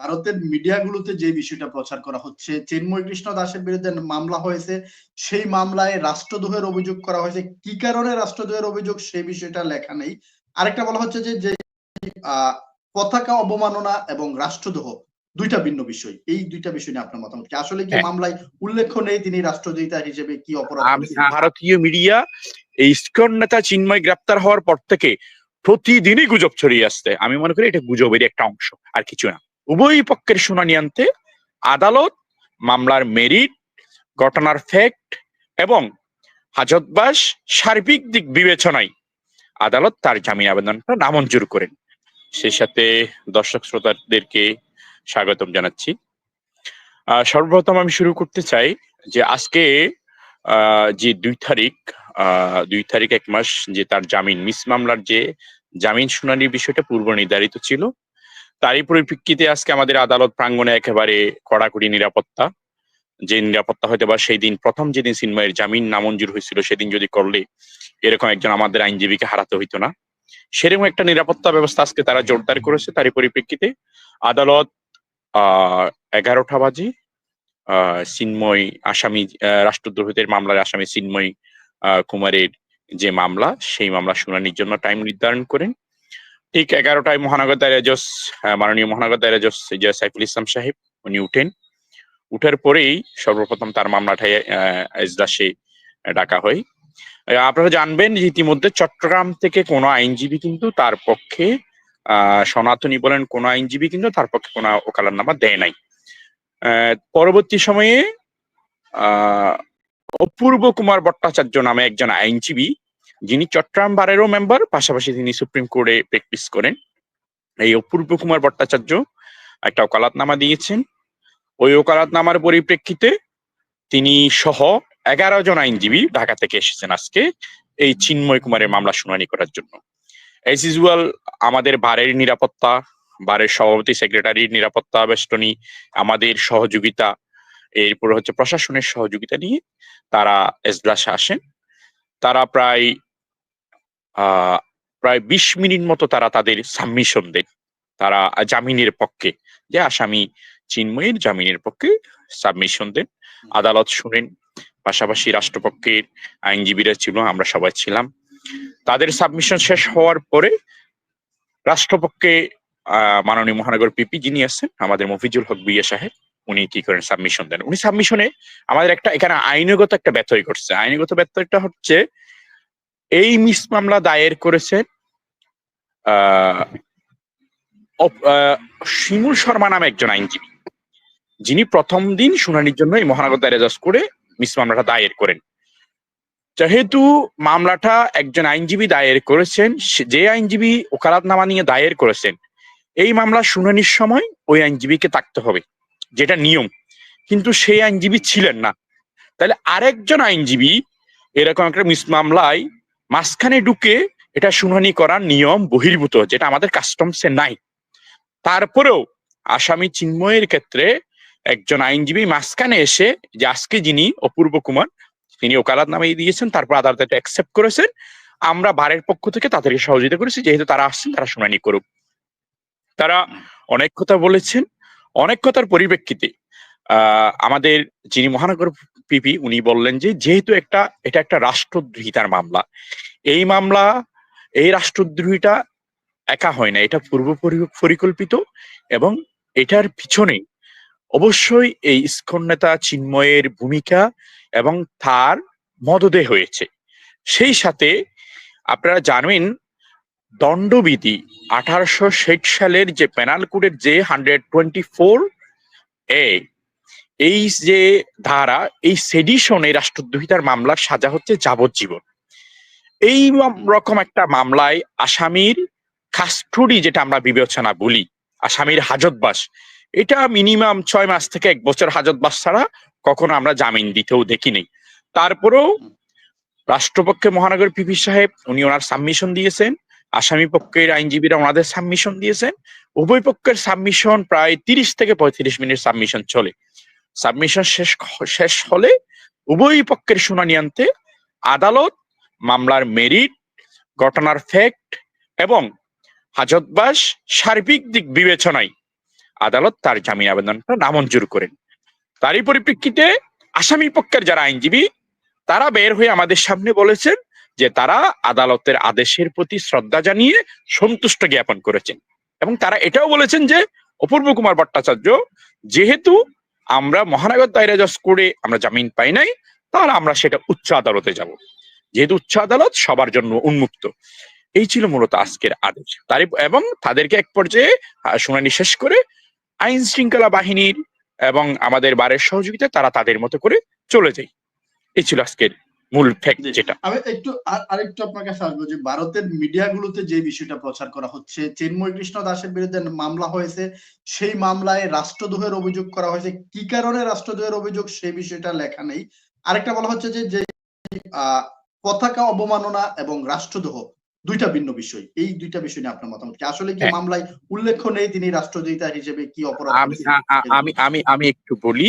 ভারতের মিডিয়াগুলোতে যে বিষয়টা প্রচার করা হচ্ছে চিন্ময় কৃষ্ণ দাসের বিরুদ্ধে মামলা হয়েছে সেই মামলায় রাষ্ট্রদ্রোহের অভিযোগ করা হয়েছে। কি কারণে রাষ্ট্রদ্রোহের অভিযোগ সেই বিষয়টা লেখা নেই। আরেকটা বলা হচ্ছে যে যে আহ, পতাকা অবমাননা এবং রাষ্ট্রদ্রোহ দুইটা ভিন্ন বিষয়। এই দুইটা বিষয় নিয়ে আপনার মতামত কি? আসলে কি হ্যাঁ। মামলায় উল্লেখ নেই তিনি রাষ্ট্রদ্রোহিতা হিসেবে কি অপরাধ ভারতীয় মিডিয়া এই ইস্কন নেতা চিন্ময় গ্রেপ্তার হওয়ার পর থেকে প্রতিদিনই গুজব ছড়িয়ে আসছে। আমি মনে করি এটা গুজবেরই একটা অংশ আর কিছু না। উভয় পক্ষের শুনানি আনতে আদালত, মামলার মেরিট, ঘটনার ফ্যাক্ট এবং হাজতবাস সার্বিক দিক বিবেচনায় আদালত তার জামিন আবেদনটা নামঞ্জুর করেন। সেই সাথে দর্শক শ্রোতাদেরকে স্বাগতম জানাচ্ছি। সর্বপ্রথম আমি শুরু করতে চাই যে আজকে যে দুই তারিখ দুই তারিখ এক মাস যে তার জামিন, মিস মামলার যে জামিন শুনানির বিষয়টা পূর্ব নির্ধারিত ছিল তারই পরিপ্রেক্ষিতে আজকে আমাদের আদালত প্রাঙ্গণে একেবারে কড়াকড়ি নিরাপত্তা। যে নিরাপত্তা হয়তো বা সেই দিন প্রথম যেদিন সিনময়ের জামিন নামঞ্জুর হয়েছিল, সেদিন যদি করলে এরকম একজন আমাদের আইনজীবীকে হারাতে হইতো না। সেরকম একটা নিরাপত্তা ব্যবস্থা আজকে তারা জোরদার করেছে। তারই পরিপ্রেক্ষিতে আদালত আহ এগারোটা বাজে আহ চিন্ময় আসামি রাষ্ট্রদ্রোহিতের মামলার আসামি চিন্ময় কুমারের যে মামলা, সেই মামলা শুনানির জন্য টাইম নির্ধারণ করেন। ঠিক এগারোটায় মহানগর দায়রা জজ মাননীয় মহানগর দায়রা জজ জয় সাইফুল ইসলাম সাহেব, উনি উঠেন। উঠার পরেই সর্বপ্রথম তার মামলাটাই এজলাসে ডাকা হয়। আপনারা জানবেন যে ইতিমধ্যে চট্টগ্রাম থেকে কোনো আইনজীবী কিন্তু তার পক্ষে সনাতনী বলেন কোন আইনজীবী কিন্তু তার পক্ষে কোনো ওকালাতনামা দেয় নাই। পরবর্তী সময়ে অপূর্ব কুমার ভট্টাচার্য নামে একজন আইনজীবী যিনি চট্টগ্রাম বারেরও মেম্বার পাশাপাশি তিনি সুপ্রিম কোর্টে প্র্যাকটিস করেন। এই অপূর্ব কুমার ভট্টাচার্য একটা ওকালাতনামা দিয়েছেন। ওই ওকালাতনামার পরিপ্রেক্ষিতে তিনি সহ এগারো জন আইনজীবী ঢাকা থেকে এসেছেন আজকে এই চিন্ময় কুমারের মামলা শুনানি করার জন্য। এস ইউজুয়াল আমাদের বারের নিরাপত্তা, বারের সভাপতি সেক্রেটারির নিরাপত্তা, বেষ্টনী, আমাদের সহযোগিতা, এরপর হচ্ছে প্রশাসনের সহযোগিতা নিয়ে তারা এসড্রাসে আসেন। তারা প্রায় প্রায় বিশ মিনিট মতো তারা তাদের সাবমিশন দেন তারা জামিনের পক্ষে, যে আসামি চিন্ময়ের জামিনের পক্ষে সাবমিশন দেন। আদালত শুনেন, পাশাপাশি রাষ্ট্রপক্ষের আইনজীবীরা ছিল, আমরা সবাই ছিলাম। তাদের সাবমিশন শেষ হওয়ার পরে রাষ্ট্রপক্ষে মাননীয় মহানগর পিপি যিনি আছেন, আমাদের মফিজুল হক বিয়া সাহেব, উনি কি করেন? সাবমিশন দেন। উনি সাবমিশনে আমাদের একটা, এখানে আইনগত একটা ব্যত্যয় ঘটছে। আইনগত ব্যত্যয়টা হচ্ছে এই মিস মামলা দায়ের করেছেন শিমুল শর্মা নামে একজন আইনজীবী। যিনি প্রথম দিন শুনানির জন্য এই মহানগর দায়রা জজ করে মিস মামলাটা দায়ের করেন। যেহেতু মামলাটা একজন আইনজীবী দায়ের করেছেন যে আইনজীবী ওকালাতনামা নিয়ে দায়ের করেছেন, এই মামলা শুনানির সময় ওই আইনজীবীকে থাকতে হবে, যেটা নিয়ম। কিন্তু সেই আইনজীবী ছিলেন না। তাহলে আরেকজন আইনজীবী এরকম একটা মিস মামলায় মাঝখানে ঢুকে এটা শুনানি করার নিয়ম বহির্ভূত, যেটা আমাদের কাস্টমসে নাই। তারপরেও আসামি চিন্ময়ের ক্ষেত্রে একজন আইনজীবী মাঝখানে এসে যে আজকে যিনি অপূর্ব কুমার, তিনি ওকালাত নামে দিয়েছেন, তারপর আদালত এটা অ্যাকসেপ্ট করেছেন। আমরা বারের পক্ষ থেকে তাদেরকে সহযোগিতা করেছি, যেহেতু তারা আসছেন, তারা শুনানি করুক। তারা অনেক কথা বলেছেন। অনেক কথার পরিপ্রেক্ষিতে আমাদের যিনি মহানগর পিপি উনি বললেন যে যেহেতু একটা, এটা একটা রাষ্ট্রদ্রোহিতার মামলা, এই মামলা, এই রাষ্ট্রদ্রোহিতা একা হয় না, এটা পূর্ব পরিকল্পিত এবং এটার পিছনে অবশ্যই এই ইস্কন নেতা চিন্ময়ের ভূমিকা এবং তার মদদে হয়েছে। সেই সাথে আপনারা জানেন, দণ্ডবিধি আঠারোশো ষাট সালের যে পেনাল কোডের যে হান্ড্রেড টোয়েন্টি ফোর এ এই যে ধারা, এই সেডিশনে রাষ্ট্রদ্রোহিতার মামলার সাজা হচ্ছে যাবজ্জীবন। এই রকম একটা মামলায় আসামির কাস্টডি যেটা আমরা বিবেচনা বলি, আসামির হাজতবাস, এটা মিনিমাম ছয় মাস থেকে এক বছর হাজতবাস ছাড়া কখনো আমরা জামিন দিতেও দেখিনি। তারপরেও রাষ্ট্রপক্ষে মহানগর পিপি সাহেব, উনি ওনার সাবমিশন দিয়েছেন, আসামি পক্ষের আইনজীবীরা ওনাদের সাবমিশন দিয়েছেন, উভয় পক্ষের সাবমিশন প্রায় তিরিশ থেকে পঁয়ত্রিশ মিনিট সাবমিশন চলে। সাবমিশন শেষ শেষ হলে উভয় পক্ষের শুনানি আনতে আদালত মামলার মেরিট ঘটনার ফ্যাক্ট এবং হাজতবাস সার্বিক দিক বিবেচনায় আদালত তার জামিন আবেদনটা নামঞ্জুর করেন। তারই পরিপ্রেক্ষিতে আসামি পক্ষের যারা আইনজীবী, তারা বের হয়ে আমাদের সামনে বলেছেন যে তারা আদালতের আদেশের প্রতি শ্রদ্ধা জানিয়ে সন্তুষ্ট জ্ঞাপন করেছেন এবং তারা এটাও বলেছেন যে অপূর্ব কুমার ভট্টাচার্য যেহেতু আমরা মহানগর দায়রা জজ করে আমরা জামিন পাই নাই তাহলে আমরা সেটা উচ্চ আদালতে যাব। যেহেতু উচ্চ আদালত সবার জন্য উন্মুক্ত। এই ছিল মূলত আজকের আদেশ। তারই এবং তাদেরকে এক পর্যায়ে শুনানি শেষ করে আইন শৃঙ্খলা বাহিনীর এবং আমাদের বারের সহযোগিতা তারা তাদের মতো করে চলে যায়। এই ছিল আজকের মূল ফ্যাক্ট যেটা। আমি একটু আরেকটু আপনার কাছে আসব যে ভারতের মিডিয়াগুলোতে যে বিষয়টা প্রচার করা হচ্ছে চিন্ময় কৃষ্ণ দাসের বিরুদ্ধে মামলা হয়েছে সেই মামলায় রাষ্ট্রদ্রোহের অভিযোগ করা হয়েছে। কি কারণে রাষ্ট্রদ্রোহের অভিযোগ সেই বিষয়টা লেখা নেই। আরেকটা বলা হচ্ছে যে যে পতাকা অবমাননা এবং রাষ্ট্রদ্রোহ দুইটা ভিন্ন বিষয়। এই দুইটা বিষয় নিয়ে আপনার মতামত কি? আসলে কি হ্যাঁ। মামলায় উল্লেখ নেই তিনি রাষ্ট্রদ্রোহিতা হিসেবে কি অপরাধ আমি আমি আমি একটু বলি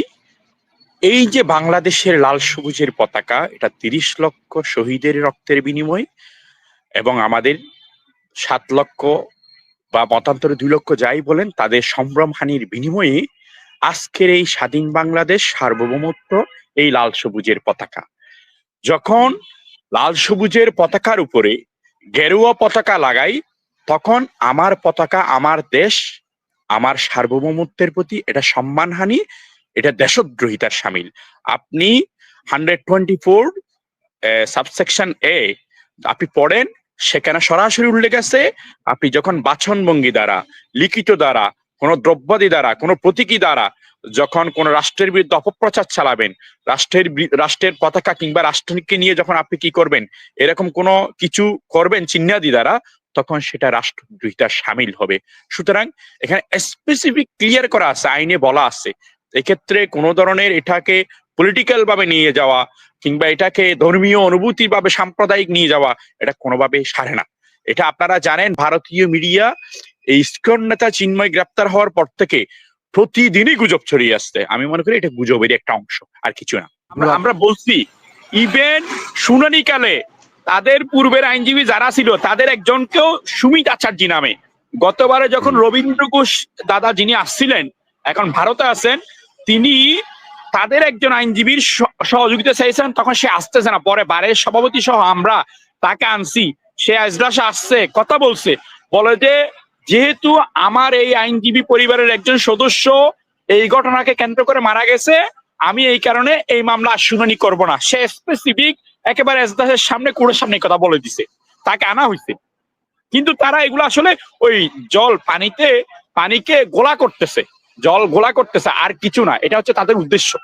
এই যে বাংলাদেশের লাল সবুজের পতাকা, এটা তিরিশ লক্ষ শহীদের রক্তের বিনিময় এবং আমাদের সাত লক্ষ বা মতান্তরে দুই লক্ষ যাই বলেন, তাদের সম্ভ্রমহানির বিনিময়ে আজকের এই স্বাধীন বাংলাদেশ সার্বভৌমত্ব এই লাল সবুজের পতাকা। যখন লাল সবুজের পতাকার উপরে গেরুয়া পতাকা লাগাই, তখন আমার পতাকা, আমার দেশ, আমার সার্বভৌমত্বের প্রতি এটা সম্মানহানি এটা দেশদ্রোহিতার সামিল। আপনি hundred twenty four subsection A আপনি পড়েন, সেখানে সরাসরি উল্লেখ আছে, আপনি যখন বাচনভঙ্গি দ্বারা, লিখিত দ্বারা, কোনো দ্রব্যাদি দ্বারা, কোনো প্রতীকী দ্বারা, যখন কোন রাষ্ট্রের বিরুদ্ধে অপপ্রচার চালাবেন, রাষ্ট্রের রাষ্ট্রের পতাকা কিংবা রাষ্ট্রকে নিয়ে যখন আপনি কি করবেন, এরকম কোনো কিছু করবেন চিহ্নাদি দ্বারা, তখন সেটা রাষ্ট্রদ্রোহিতার সামিল হবে। সুতরাং এখানে স্পেসিফিক ক্লিয়ার করা আছে, আইনে বলা আছে এক্ষেত্রে কোনো ধরনের এটাকে পলিটিক্যাল ভাবে নিয়ে যাওয়া কিংবা এটাকে ধর্মীয় অনুভূতি ভাবে সাম্প্রদায়িক নিয়ে যাওয়া এটা কোনোভাবে সারে না। এটা আপনারা জানেন ভারতীয় মিডিয়া এই ইস্কন নেতা চিন্ময় গ্রেপ্তার হওয়ার পর থেকে প্রতিদিনই গুজব ছড়িয়ে আসছে। আমি মনে করি এটা গুজবেরই একটা অংশ আর কিছু না। আমরা আমরা বলছি ইভেন শুনানিকালে তাদের পূর্বের আইনজীবী যারা ছিল তাদের একজনকেও সুমিত আচার্য নামে। গতবারে যখন রবীন্দ্র ঘোষ দাদা যিনি আসছিলেন এখন ভারতে আছেন তিনি তাদের একজন আইনজীবীর সহযোগিতা চাইছেন, তখন সে আসতেছে না। পরে বারের সভাপতি সহ আমরা তাকে আনছি। সে এজলাসে আসছে, কথা বলছে। বলে যে, যেহেতু আমার এই আইনজীবী পরিবারের একজন সদস্য এই ঘটনাকে কেন্দ্র করে মারা গেছে, আমি এই কারণে এই মামলা শুনানি করব না। সে স্পেসিফিক একেবারে এজলাসের সামনে কোর্টের সামনে কথা বলে দিছে। তাকে আনা হয়েছে কিন্তু তারা এগুলো আসলে ওই জল পানিতে, পানিকে গোলা করতেছে। জল ঘোলা করতেছে আর কিছু না। এটা হচ্ছে তাদের উদ্দেশ্য।